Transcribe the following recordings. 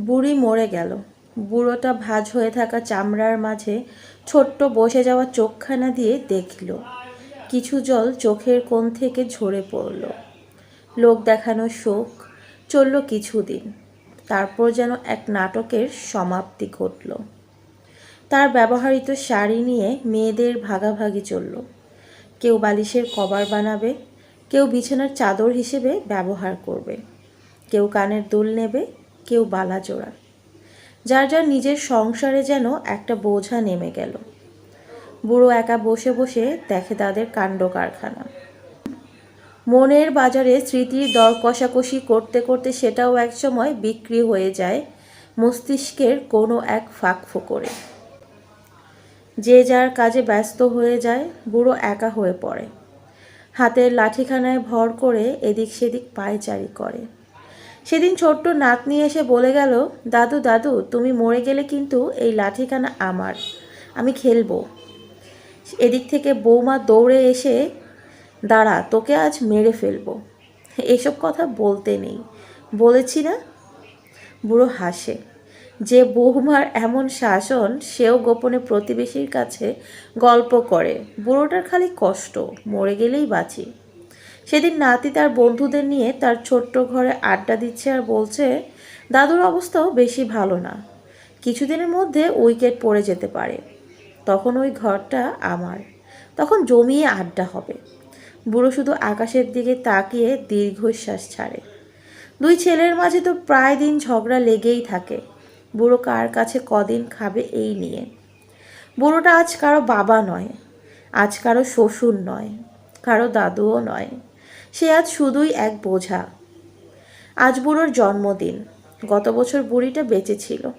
বুড়ি মরে গেল। বুড়োটা ভাঁজ হয়ে থাকা চামড়ার মাঝে ছোট্ট বসে যাওয়া চোখখানা দিয়ে দেখল। কিছু জল চোখের কোণ থেকে ঝরে পড়ল। লোক দেখানো শোক, চলল কিছুদিন। তারপর যেন এক নাটকের সমাপ্তি ঘটল। তার ব্যবহৃত শাড়ি নিয়ে মেয়েদের ভাগাভাগি চলল। কেউ বালিশের কভার বানাবে, কেউ বিছানার চাদর হিসেবে ব্যবহার করবে, কেউ কানের দুল নেবে কেউ বালা জোড়া। যার যার নিজের সংসারে যেন একটা বোঝা নেমে গেল। বুড়ো একা বসে বসে দেখে তাদের কাণ্ড কারখানা। মনের বাজারে স্মৃতির দর কষাকষি করতে করতে সেটাও একসময় বিক্রি হয়ে যায় মস্তিষ্কের কোনো এক ফাঁক ফোকরে। যে যার কাজে ব্যস্ত হয়ে যায়, বুড়ো একা হয়ে পড়ে। হাতের লাঠিখানায় ভর করে এদিক সেদিক পায়চারি করে। সেদিন ছোট্ট নাতনি এসে বলে গেল, দাদু দাদু, তুমি মরে গেলে কিন্তু এই লাঠিখানা আমার, আমি খেলব। এদিক থেকে বৌমা দৌড়ে এসে, দাঁড়া, তোকে আজ মেরে ফেলব। এসব কথা বলতে নেই। বলেছি না? বুড়ো হাসে। যে বৌমার এমন শাসন, সেও গোপনে প্রতিবেশীর কাছে গল্প করে। বুড়োটার খালি কষ্ট, মরে গেলেই বাঁচি। সেদিন নাতি তার বন্ধুদের নিয়ে তার ছোট্ট ঘরে আড্ডা দিচ্ছে আর বলছে, দাদুর অবস্থাও বেশি ভালো না। কিছুদিনের মধ্যে উইকেট পড়ে যেতে পারে। তখন ওই ঘরটা আমার। তখন জমিয়ে আড্ডা হবে বুড়ো শুধু আকাশের দিকে তাকিয়ে দীর্ঘশ্বাস ছাড়ে। দুই ছেলের মাঝে তো প্রায় দিন ঝগড়া লেগেই থাকে। বুড়ো কার কাছে কদিন খাবে এই নিয়ে। বুড়োটা আজ কারও বাবা নয়, আজ কারও শ্বশুর নয়, কারও দাদুও নয়। সে আজ শুধুই এক বোঝা। আজ বুড়োর জন্মদিন। গত বছর বুড়িটা বেঁচে ছিল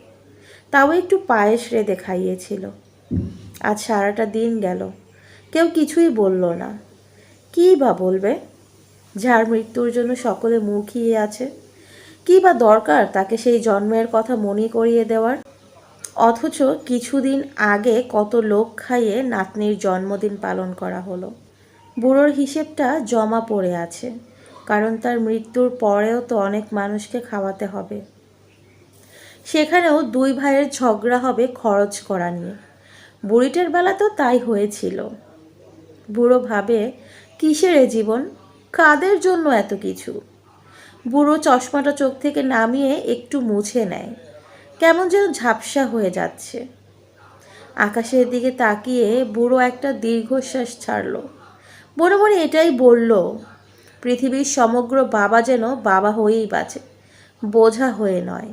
তাও একটু পায়েস রেঁধে খাইয়েছিল। আজ সারাটা দিন গেল। কেউ কিছুই বলল না। কী বা বলবে? যার মৃত্যুর জন্য সকলে মুখিয়ে আছে। কী বা দরকার তাকে সেই জন্মের কথা মনে করিয়ে দেওয়ার? অথচ কিছুদিন আগে কত লোক খাইয়ে নাতনির জন্মদিন পালন করা হলো। বুড়োর হিসেবটা জমা পড়ে আছে, কারণ তার মৃত্যুর পরেও তো অনেক মানুষকে খাওয়াতে হবে। সেখানেও দুই ভাইয়ের ঝগড়া হবে খরচ করা নিয়ে। বুড়িটার বেলা তো তাই হয়েছিল। বুড়ো ভাবে, কিসের এ জীবন? কাদের জন্য এত কিছু? বুড়ো চশমাটা চোখ থেকে নামিয়ে একটু মুছে নেয়। কেমন যেন ঝাপসা হয়ে যাচ্ছে। আকাশের দিকে তাকিয়ে বুড়ো একটা দীর্ঘশ্বাস ছাড়ল। মনে মনে এটাই বলল পৃথিবীর সমগ্র বাবা যেন বাবা হয়েই বাঁচে বোঝা হয়ে নয়।